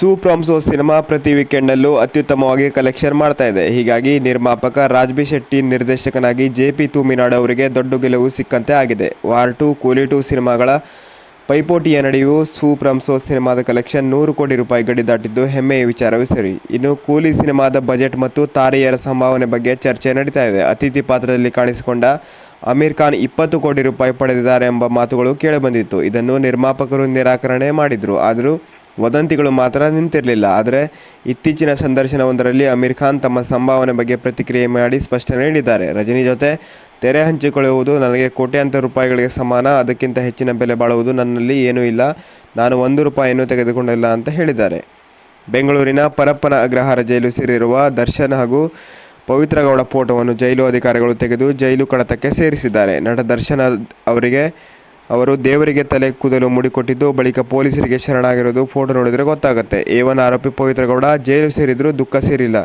ಸೂಪ್ರಾಮ್ಸೋ cinema ಪ್ರತಿ ವೀಕೆಂಡಲ್ಲೂ ಅತ್ಯುತ್ತಮವಾಗಿ collection ಮಾಡ್ತಾ ಇದೆ. ಹೀಗಾಗಿ ನಿರ್ಮಾಪಕ ರಾಜ್ಬಿ ಶೆಟ್ಟಿ ನಿರ್ದೇಶಕನಾಗಿ ಜೆ ಪಿ ತೂಮಿನಾಡ್ ಅವರಿಗೆ ದೊಡ್ಡ ಗೆಲುವು ಸಿಕ್ಕಂತೆ ಆಗಿದೆ. ವಾರ್ ಟು, ಕೂಲಿ ಟು ಸಿನಿಮಾಗಳ ಪೈಪೋಟಿಯ ನಡುವೆಯೂ ಸೂಪ್ರಾಮ್ಸೋ ಸಿನಿಮಾದ ಕಲೆಕ್ಷನ್ ನೂರು ಕೋಟಿ ರೂಪಾಯಿ ಗಡಿ ದಾಟಿದ್ದು ಹೆಮ್ಮೆಯ ವಿಚಾರವೇ ಸರಿ. ಇನ್ನು ಕೂಲಿ ಸಿನಿಮಾದ ಬಜೆಟ್ ಮತ್ತು ತಾರೆಯರ ಸಂಭಾವನೆ ಬಗ್ಗೆ ಚರ್ಚೆ ನಡೀತಾ ಇದೆ. ಅತಿಥಿ ಪಾತ್ರದಲ್ಲಿ ಕಾಣಿಸಿಕೊಂಡ ಅಮೀರ್ ಖಾನ್ ಇಪ್ಪತ್ತು ಕೋಟಿ ರೂಪಾಯಿ ಪಡೆದಿದ್ದಾರೆ ಎಂಬ ಮಾತುಗಳು ಕೇಳಿಬಂದಿತ್ತು ಇದನ್ನು ನಿರ್ಮಾಪಕರು ನಿರಾಕರಣೆ ಮಾಡಿದರು. ಆದರೂ ವದಂತಿಗಳು ಮಾತ್ರ ನಿಂತಿರಲಿಲ್ಲ. ಆದರೆ ಇತ್ತೀಚಿನ ಸಂದರ್ಶನವೊಂದರಲ್ಲಿ ಅಮೀರ್ ಖಾನ್ ತಮ್ಮ ಸಂಭಾವನೆ ಬಗ್ಗೆ ಪ್ರತಿಕ್ರಿಯೆ ಮಾಡಿ ಸ್ಪಷ್ಟನೆ ನೀಡಿದ್ದಾರೆ. ರಜನಿ ಜೊತೆ ತೆರೆ ಹಂಚಿಕೊಳ್ಳುವುದು ನನಗೆ ಕೋಟ್ಯಾಂತರ ರೂಪಾಯಿಗಳಿಗೆ ಸಮಾನ. ಅದಕ್ಕಿಂತ ಹೆಚ್ಚಿನ ಬೆಲೆ ಬಾಳುವುದು ನನ್ನಲ್ಲಿ ಏನೂ ಇಲ್ಲ. ನಾನು ಒಂದು ರೂಪಾಯಿಯನ್ನು ತೆಗೆದುಕೊಂಡಿಲ್ಲ ಅಂತ ಹೇಳಿದ್ದಾರೆ. ಬೆಂಗಳೂರಿನ ಪರಪ್ಪನ ಅಗ್ರಹಾರ ಜೈಲು ಸೇರಿರುವ ದರ್ಶನ್ ಹಾಗೂ ಪವಿತ್ರಗೌಡ ಫೋಟೋವನ್ನು ಜೈಲು ಅಧಿಕಾರಿಗಳು ತೆಗೆದು ಜೈಲು ಕಡತಕ್ಕೆ ಸೇರಿಸಿದ್ದಾರೆ. ನಟ ದರ್ಶನ್ ಅವರಿಗೆ ಅವರು ದೇವರಿಗೆ ತಲೆ ಕೂದಲು ಮುಡಿಕೊಟ್ಟಿದ್ದು, ಬಳಿಕ ಪೊಲೀಸರಿಗೆ ಶರಣಾಗಿರೋದು ಫೋಟೋ ನೋಡಿದರೆ ಗೊತ್ತಾಗುತ್ತೆ. ಒನ್ ಆರೋಪಿ ಪವಿತ್ರಗೌಡ ಜೈಲು ಸೇರಿದರೂ ದುಃಖ ಸೇರಿಲ್ಲ.